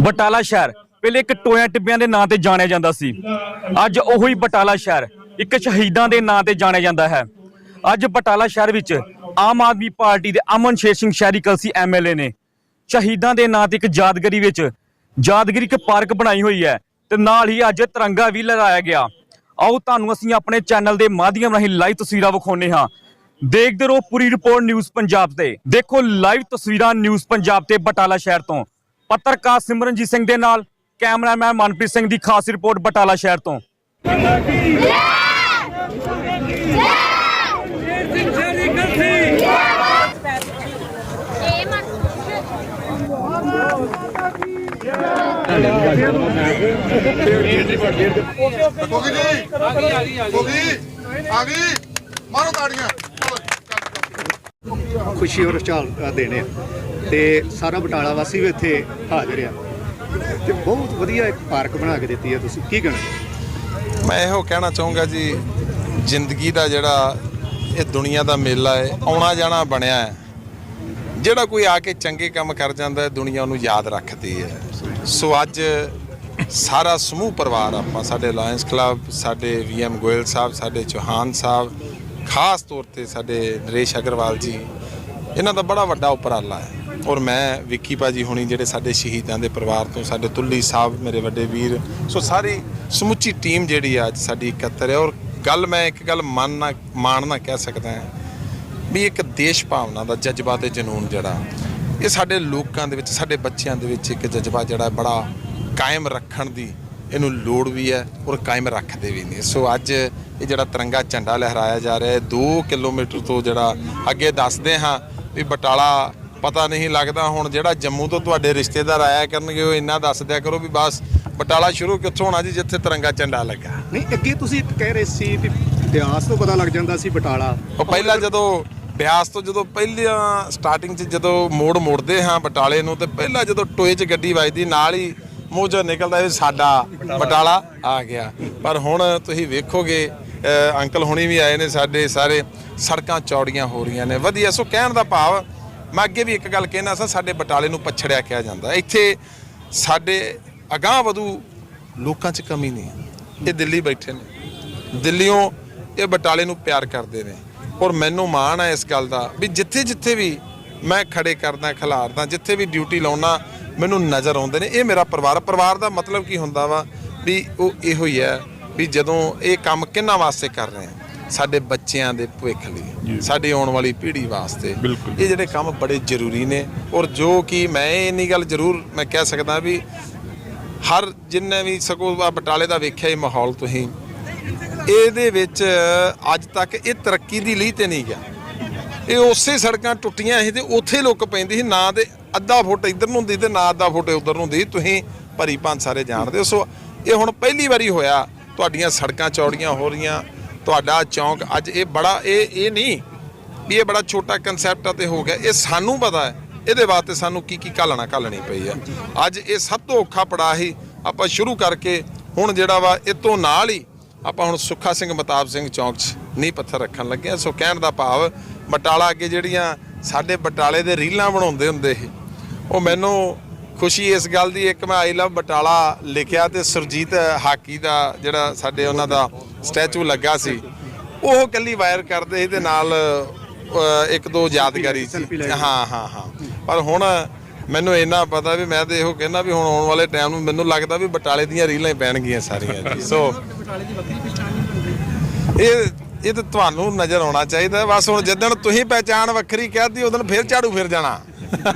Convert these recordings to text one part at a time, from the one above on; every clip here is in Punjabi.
ਬਟਾਲਾ ਸ਼ਹਿਰ। ਪਹਿਲੇ ਇੱਕ ਟੋਇਆ ਟਿੱਬਿਆਂ ਦੇ ਨਾਂ ਤੇ ਜਾਣਿਆ ਜਾਂਦਾ ਸੀ। ਅੱਜ ਉਹੀ ਬਟਾਲਾ ਸ਼ਹਿਰ, ਇੱਕ ਸ਼ਹੀਦਾਂ ਦੇ ਨਾਂ ਤੇ ਜਾਣਿਆ ਜਾਂਦਾ ਹੈ। ਅੱਜ ਬਟਾਲਾ ਸ਼ਹਿਰ ਵਿੱਚ ਆਮ ਆਦਮੀ ਪਾਰਟੀ ਦੇ ਅਮਨ ਸ਼ੇਰ ਸਿੰਘ ਸ਼ਹਿਰੀ ਕਲਸੀ ਐਮਐਲਏ ਨੇ ਸ਼ਹੀਦਾਂ ਦੇ ਨਾਂ ਤੇ ਇੱਕ ਯਾਦਗਾਰੀ ਵਿੱਚ ਯਾਦਗਾਰੀ ਇੱਕ ਪਾਰਕ ਬਣਾਈ ਹੋਈ ਹੈ ਤੇ ਨਾਲ ਹੀ ਅੱਜ ਤਿਰੰਗਾ ਵੀ ਲਹਿਰਾਇਆ ਗਿਆ। ਆਓ ਤੁਹਾਨੂੰ ਅਸੀਂ ਆਪਣੇ ਚੈਨਲ ਦੇ ਮਾਧਿਅਮ ਰਾਹੀਂ ਲਾਈਵ ਤਸਵੀਰਾਂ ਵਿਖਾਉਨੇ ਹਾਂ। ਦੇਖਦੇ ਰਹੋ ਪੂਰੀ ਰਿਪੋਰਟ ਨਿਊਜ਼ ਪੰਜਾਬ ਤੇ। ਦੇਖੋ ਲਾਈਵ ਤਸਵੀਰਾਂ ਨਿਊਜ਼ ਪੰਜਾਬ ਤੇ ਬਟਾਲਾ ਸ਼ਹਿਰ ਤੋਂ। ਪੱਤਰਕਾਰ ਸਿਮਰਨਜੀਤ ਸਿੰਘ ਦੇ ਨਾਲ ਕੈਮਰਾਮੈਨ ਮਨਪ੍ਰੀਤ ਸਿੰਘ ਦੀ ਖਾਸ ਰਿਪੋਰਟ ਬਟਾਲਾ ਸ਼ਹਿਰ ਤੋਂ। ਹੋ ਜੀ ਹੋ ਗਈ ਆ ਗਈ, ਮਾਰੋ ਤਾੜੀਆਂ। ਖੁਸ਼ੀ ਔਰ ਚਾਲ ਦੇਣੇ ਤੇ ਸਾਰਾ ਬਟਾਲਾ ਵਾਸੀ ਵੀ ਇੱਥੇ ਹਾਜ਼ਰ ਆ। ਤੇ ਬਹੁਤ ਵਧੀਆ ਇੱਕ ਪਾਰਕ ਬਣਾ ਕੇ ਦਿੱਤੀ ਹੈ ਤੁਸੀਂ। ਕੀ ਕਹਿਣਾ? ਮੈਂ ਇਹੋ ਕਹਿਣਾ ਚਾਹੂੰਗਾ ਜੀ, ਜ਼ਿੰਦਗੀ ਦਾ ਜਿਹੜਾ ਇਹ ਦੁਨੀਆ ਦਾ ਮੇਲਾ ਹੈ, ਆਉਣਾ ਜਾਣਾ ਬਣਿਆ ਹੈ। ਜਿਹੜਾ ਕੋਈ ਆ ਕੇ ਚੰਗੇ ਕੰਮ ਕਰ ਜਾਂਦਾ ਹੈ, ਦੁਨੀਆ ਉਹਨੂੰ ਯਾਦ ਰੱਖਦੀ ਹੈ। ਸੋ ਅੱਜ ਸਾਰਾ ਸਮੂਹ ਪਰਿਵਾਰ, ਆਪਾਂ ਸਾਡੇ ਲਾਇਨਸ ਕਲੱਬ ਸਾਡੇ ਵੀਐਮ ਗੋਇਲ ਸਾਹਿਬ, ਸਾਡੇ ਚੌਹਾਨ ਸਾਹਿਬ, ਖਾਸ ਤੌਰ ਤੇ ਸਾਡੇ ਨਰੇਸ਼ ਅਗਰਵਾਲ ਜੀ ਇਹਨਾਂ ਦਾ ਬੜਾ ਵੱਡਾ ਉਪਰਾਲਾ ਹੈ। ਔਰ ਮੈਂ ਵਿੱਕੀ ਭਾਜੀ ਹੁਣੀ ਜਿਹੜੇ ਸਾਡੇ ਸ਼ਹੀਦਾਂ ਦੇ ਪਰਿਵਾਰ ਤੋਂ, ਸਾਡੇ ਤੁੱਲੀ ਸਾਹਿਬ ਮੇਰੇ ਵੱਡੇ ਵੀਰ, ਸੋ ਸਾਰੀ ਸਮੁੱਚੀ ਟੀਮ ਜਿਹੜੀ ਆ ਅੱਜ ਸਾਡੀ ਇਕੱਤਰ ਹੈ। ਔਰ ਗੱਲ ਮੈਂ ਇੱਕ ਗੱਲ ਮੰਨ ਨਾ, ਮਾਣ ਨਾ ਕਹਿ ਸਕਦਾ ਹਾਂ ਵੀ ਇੱਕ ਦੇਸ਼ ਭਾਵਨਾ ਦਾ ਜਜ਼ਬਾ ਤੇ ਜਨੂਨ ਜਿਹੜਾ, ਇਹ ਸਾਡੇ ਲੋਕਾਂ ਦੇ ਵਿੱਚ, ਸਾਡੇ ਬੱਚਿਆਂ ਦੇ ਵਿੱਚ ਇੱਕ ਜਜ਼ਬਾ ਜਿਹੜਾ ਬੜਾ ਕਾਇਮ ਰੱਖਣ ਦੀ ਇਹਨੂੰ ਲੋੜ ਵੀ ਹੈ ਔਰ ਕਾਇਮ ਰੱਖਦੇ ਵੀ ਨੇ। ਸੋ ਅੱਜ ਇਹ ਜਿਹੜਾ ਤਿਰੰਗਾ ਝੰਡਾ ਲਹਿਰਾਇਆ ਜਾ ਰਿਹਾ ਹੈ 2 ਕਿਲੋਮੀਟਰ ਤੋਂ ਜਿਹੜਾ ਅੱਗੇ ਦੱਸਦੇ ਹਾਂ। ਵੀ ਬਟਾਲਾ ਪਤਾ ਨਹੀਂ ਲੱਗਦਾ। ਹੁਣ ਜਿਹੜਾ ਜੰਮੂ ਤੋਂ ਤੁਹਾਡੇ ਰਿਸ਼ਤੇਦਾਰ ਆਇਆ ਕਰਨਗੇ ਉਹ ਇੰਨਾ ਦੱਸ ਦਿਆ ਕਰੋ ਵੀ ਬਸ ਬਟਾਲਾ ਸ਼ੁਰੂ ਕਿੱਥੋਂ ਹੋਣਾ ਜੀ ਜਿੱਥੇ ਤਿਰੰਗਾ ਝੰਡਾ ਲੱਗਾ। ਨਹੀਂ ਅੱਗੇ ਤੁਸੀਂ ਕਹਿ ਰਹੇ ਸੀ ਵੀ ਇਤਿਹਾਸ ਤੋਂ ਪਤਾ ਲੱਗ ਜਾਂਦਾ ਸੀ ਬਟਾਲਾ। ਉਹ ਪਹਿਲਾਂ ਜਦੋਂ ਬਿਆਸ ਤੋਂ ਜਦੋਂ ਪਹਿਲਾਂ ਸਟਾਰਟਿੰਗ 'ਚ ਜਦੋਂ ਮੋੜ ਮੋੜਦੇ ਹਾਂ ਬਟਾਲੇ ਨੂੰ ਤੇ ਪਹਿਲਾਂ ਜਦੋਂ ਟੋਏ 'ਚ ਗੱਡੀ ਵੱਜਦੀ ਨਾਲ ਹੀ ਮੂੰਹ 'ਚੋਂ ਨਿਕਲਦਾ ਇਹ ਸਾਡਾ ਬਟਾਲਾ ਆ ਗਿਆ। ਪਰ ਹੁਣ ਤੁਸੀਂ ਵੇਖੋਗੇ ਅੰਕਲ ਹੁਣੀ ਵੀ ਆਏ ਨੇ ਸਾਡੇ ਸਾਰੇ ਸੜਕਾਂ ਚੌੜੀਆਂ ਹੋ ਰਹੀਆਂ ਨੇ। ਵਧੀਆ, ਸੋ ਕਹਿਣ ਦਾ ਭਾਵ, ਮੈਂ ਅੱਗੇ ਵੀ ਇੱਕ ਗੱਲ ਕਹਿਣਾ ਸੀ, ਸਾਡੇ ਬਟਾਲੇ ਨੂੰ ਪਛੜਿਆ ਕਿਹਾ ਜਾਂਦਾ। ਇੱਥੇ ਸਾਡੇ ਅਗਾਹ ਵਧੂ ਲੋਕਾਂ 'ਚ ਕਮੀ ਨਹੀਂ ਇਹ ਦਿੱਲੀ ਬੈਠੇ ਨੇ। ਦਿੱਲੀੋਂ ਇਹ ਬਟਾਲੇ ਨੂੰ ਪਿਆਰ ਕਰਦੇ ਨੇ। ਔਰ ਮੈਨੂੰ ਮਾਣ ਹੈ ਇਸ ਗੱਲ ਦਾ ਵੀ ਜਿੱਥੇ ਜਿੱਥੇ ਵੀ ਮੈਂ ਖੜੇ ਕਰਦਾ, ਖਿਲਾਰਦਾ, ਜਿੱਥੇ ਵੀ ਡਿਊਟੀ ਲਾਉਣਾ, ਮੈਨੂੰ ਨਜ਼ਰ ਆਉਂਦੇ ਨੇ। ਇਹ ਮੇਰਾ ਪਰਿਵਾਰ ਪਰਿਵਾਰ ਦਾ ਮਤਲਬ ਕੀ ਹੁੰਦਾ ਵਾ ਵੀ ਉਹ ਇਹੋ ਹੀ ਹੈ ਵੀ ਜਦੋਂ ਇਹ ਕੰਮ ਕਿੰਨਾ ਵਾਸਤੇ ਕਰ ਰਹੇ ਆ? ਸਾਡੇ ਬੱਚਿਆਂ ਦੇ ਭਵਿੱਖ ਲਈ ਸਾਡੀ ਆਉਣ ਵਾਲੀ ਪੀੜ੍ਹੀ ਵਾਸਤੇ। ਇਹ ਜਿਹੜੇ ਕੰਮ ਬੜੇ ਜ਼ਰੂਰੀ ਨੇ ਔਰ ਜੋ ਕਿ ਮੈਂ ਇੰਨੀ ਗੱਲ ਜ਼ਰੂਰ ਮੈਂ ਕਹਿ ਸਕਦਾ ਵੀ ਹਰ ਜਿੰਨੇ ਵੀ ਸਗੋਂ ਆ ਬਟਾਲੇ ਦਾ ਵੇਖਿਆ ਇਹ ਮਾਹੌਲ ਤੁਸੀਂ ਇਹਦੇ ਵਿੱਚ ਅੱਜ ਤੱਕ ਇਹ ਤਰੱਕੀ ਦੀ ਲੀਹ ਤੇ ਨਹੀਂ ਗਿਆ। ਇਹ ਉਸੇ ਸੜਕਾਂ ਟੁੱਟੀਆਂ ਸੀ ਤੇ ਉੱਥੇ ਲੁੱਕ ਪੈਂਦੀ ਸੀ ਨਾ ਤੇ ਅੱਧਾ ਫੁੱਟ ਇੱਧਰ ਨੂੰ ਹੁੰਦੀ ਤੇ ਨਾ ਅੱਧਾ ਫੁੱਟ ਉੱਧਰ ਨੂੰ ਹੁੰਦੀ ਤੁਸੀਂ ਭਰੀ ਪੰਜ ਸਾਰੇ ਜਾਣਦੇ ਹੋ। ਸੋ ਇਹ ਹੁਣ ਪਹਿਲੀ ਵਾਰੀ ਹੋਇਆ। ਤੁਹਾਡੀਆਂ ਸੜਕਾਂ ਚੌੜੀਆਂ ਹੋ ਰਹੀਆਂ, ਤੁਹਾਡਾ ਚੌਂਕ ਅੱਜ ਇਹ ਬੜਾ, ਇਹ ਇਹ ਨਹੀਂ ਵੀ ਇਹ ਬੜਾ ਛੋਟਾ ਕਨਸੈਪਟ ਆ ਤੇ ਹੋ ਗਿਆ। ਇਹ ਸਾਨੂੰ ਪਤਾ ਹੈ, ਇਹਦੇ ਵਾਸਤੇ ਸਾਨੂੰ ਕੀ ਕੀ ਘਾਲਣਾ ਘਾਲਣੀ ਪਈ ਆ। ਅੱਜ ਇਹ ਸਭ ਤੋਂ ਔਖਾ ਪੜਾ ਹੀ ਆਪਾਂ ਸ਼ੁਰੂ ਕਰਕੇ ਹੁਣ ਜਿਹੜਾ ਵਾ, ਇਹ ਤੋਂ ਨਾਲ ਹੀ ਆਪਾਂ ਹੁਣ ਸੁੱਖਾ ਸਿੰਘ, ਮਤਾਬ ਸਿੰਘ ਚੌਂਕ 'ਚ ਨੀਂਹ ਪੱਥਰ ਰੱਖਣ ਲੱਗੇ ਆ। ਸੋ ਕਹਿਣ ਦਾ ਭਾਵ, ਬਟਾਲਾ ਅੱਗੇ ਜਿਹੜੀਆਂ ਸਾਡੇ ਬਟਾਲੇ ਦੇ ਰੀਲਾਂ ਬਣਾਉਂਦੇ ਹੁੰਦੇ ਸੀ, ਉਹ ਮੈਨੂੰ ਖੁਸ਼ੀ ਇਸ ਗੱਲ ਦੀ ਇੱਕ ਮੈਂ ਆਈ ਲਵ ਬਟਾਲਾ ਲਿਖਿਆ ਤੇ ਸੁਰਜੀਤ ਹਾਕੀ ਦਾ ਜਿਹੜਾ ਸਾਡੇ ਉਹਨਾਂ ਦਾ ਸਟੈਚੂ ਲੱਗਾ ਸੀ ਉਹ ਕੱਲੀ ਵਾਇਰ ਕਰਦੇ ਸੀ ਤੇ ਨਾਲ ਇੱਕ ਦੋ ਯਾਦਗਾਰੀ ਸੀ। ਹਾਂ ਹਾਂ ਹਾਂ। ਪਰ ਹੁਣ ਮੈਨੂੰ ਇੰਨਾ ਪਤਾ ਵੀ ਮੈਂ ਤੇ ਇਹੋ ਕਹਿੰਦਾ ਵੀ ਹੁਣ ਆਉਣ ਵਾਲੇ ਟਾਈਮ ਨੂੰ ਮੈਨੂੰ ਲੱਗਦਾ ਵੀ ਬਟਾਲੇ ਦੀਆਂ ਰੀਲਾਂ ਹੀ ਪੈਣਗੀਆਂ ਸਾਰੀਆਂ ਜੀ। ਸੋ ਇਹ ਇਹ ਤਾਂ ਤੁਹਾਨੂੰ ਨਜ਼ਰ ਆਉਣਾ ਚਾਹੀਦਾ ਬਸ ਹੁਣ ਜਿੱਦਣ ਤੁਸੀਂ ਪਹਿਚਾਣ ਵੱਖਰੀ ਕਹਿਤੀ ਉਦੋਂ ਫਿਰ ਝਾੜੂ ਫਿਰ ਜਾਣਾ।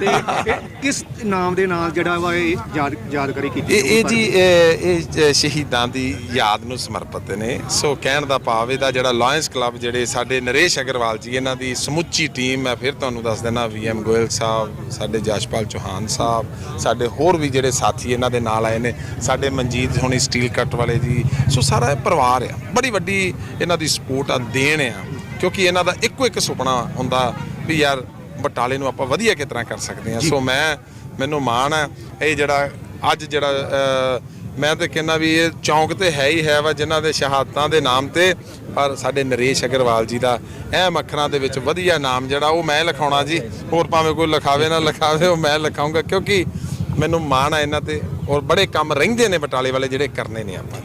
ਤੇ ਇਹ ਕਿਸ ਨਾਮ ਦੇ ਨਾਲ ਜਿਹੜਾ ਵਾ ਇਹ ਯਾਦ ਯਾਦਗਾਰੀ ਕੀਤੀ ਇਹ ਇਹ ਜੀ ਇਹ ਸ਼ਹੀਦਾਂ ਦੀ ਯਾਦ ਨੂੰ ਸਮਰਪਿਤ ਨੇ। ਸੋ ਕਹਿਣ ਦਾ ਭਾਵ ਇਹਦਾ ਜਿਹੜਾ ਲਾਇਨਸ ਕਲੱਬ ਜਿਹੜੇ ਸਾਡੇ ਨਰੇਸ਼ ਅਗਰਵਾਲ ਜੀ ਇਹਨਾਂ ਦੀ ਸਮੁੱਚੀ ਟੀਮ ਮੈਂ ਫਿਰ ਤੁਹਾਨੂੰ ਦੱਸ ਦਿੰਦਾ ਵੀਐਮ ਗੋਇਲ ਸਾਹਿਬ ਸਾਡੇ ਜਸ਼ਪਾਲ ਚੌਹਾਨ ਸਾਹਿਬ ਸਾਡੇ ਹੋਰ ਵੀ ਜਿਹੜੇ ਸਾਥੀ ਇਹਨਾਂ ਦੇ ਨਾਲ ਆਏ ਨੇ ਸਾਡੇ ਮਨਜੀਤ ਹੁਣੀ ਸਟੀਲ ਕੱਟ ਵਾਲੇ ਜੀ। ਸੋ ਸਾਰਾ ਇਹ ਪਰਿਵਾਰ ਆ। ਬੜੀ ਵੱਡੀ ਇਹਨਾਂ ਦੀ ਸਪੋਰਟ ਆ ਦੇਣ ਆ। ਕਿਉਂਕਿ ਇਹਨਾਂ ਦਾ ਇੱਕੋ ਇੱਕ ਸੁਪਨਾ ਹੁੰਦਾ ਵੀ ਯਾਰ ਬਟਾਲੇ ਨੂੰ ਆਪਾਂ ਵਧੀਆ ਕਿਸ ਤਰ੍ਹਾਂ ਕਰ ਸਕਦੇ ਹਾਂ। ਸੋ ਮੈਂ ਮੈਨੂੰ ਮਾਣ ਹੈ ਇਹ ਜਿਹੜਾ ਅੱਜ ਜਿਹੜਾ ਮੈਂ ਤੇ ਕਹਿੰਦਾ ਵੀ ਇਹ ਚੌਂਕ ਤੇ ਹੈ ਹੀ ਹੈ ਵਾ ਜਿਨ੍ਹਾਂ ਦੇ ਸ਼ਹਾਦਤਾਂ ਦੇ ਨਾਮ ਤੇ ਪਰ ਸਾਡੇ ਨਰੇਸ਼ ਅਗਰਵਾਲ ਜੀ ਦਾ ਅਹਿਮ ਅੱਖਰਾਂ ਦੇ ਵਿੱਚ ਵਧੀਆ ਨਾਮ ਜਿਹੜਾ ਉਹ ਮੈਂ ਲਿਖਾਉਣਾ ਜੀ। ਹੋਰ ਭਾਵੇਂ ਕੋਈ ਲਿਖਾਵੇ ਨਾ ਲਿਖਾਵੇ ਉਹ ਮੈਂ ਲਿਖਾਉਂਗਾ ਕਿਉਂਕਿ ਮੈਨੂੰ ਮਾਣ ਆ ਇਹਨਾਂ ਤੇ ਔਰ ਬੜੇ ਕੰਮ ਰਹਿੰਦੇ ਨੇ ਬਟਾਲੇ ਵਾਲੇ ਜਿਹੜੇ ਕਰਨੇ ਨੇ ਆਪਾਂ।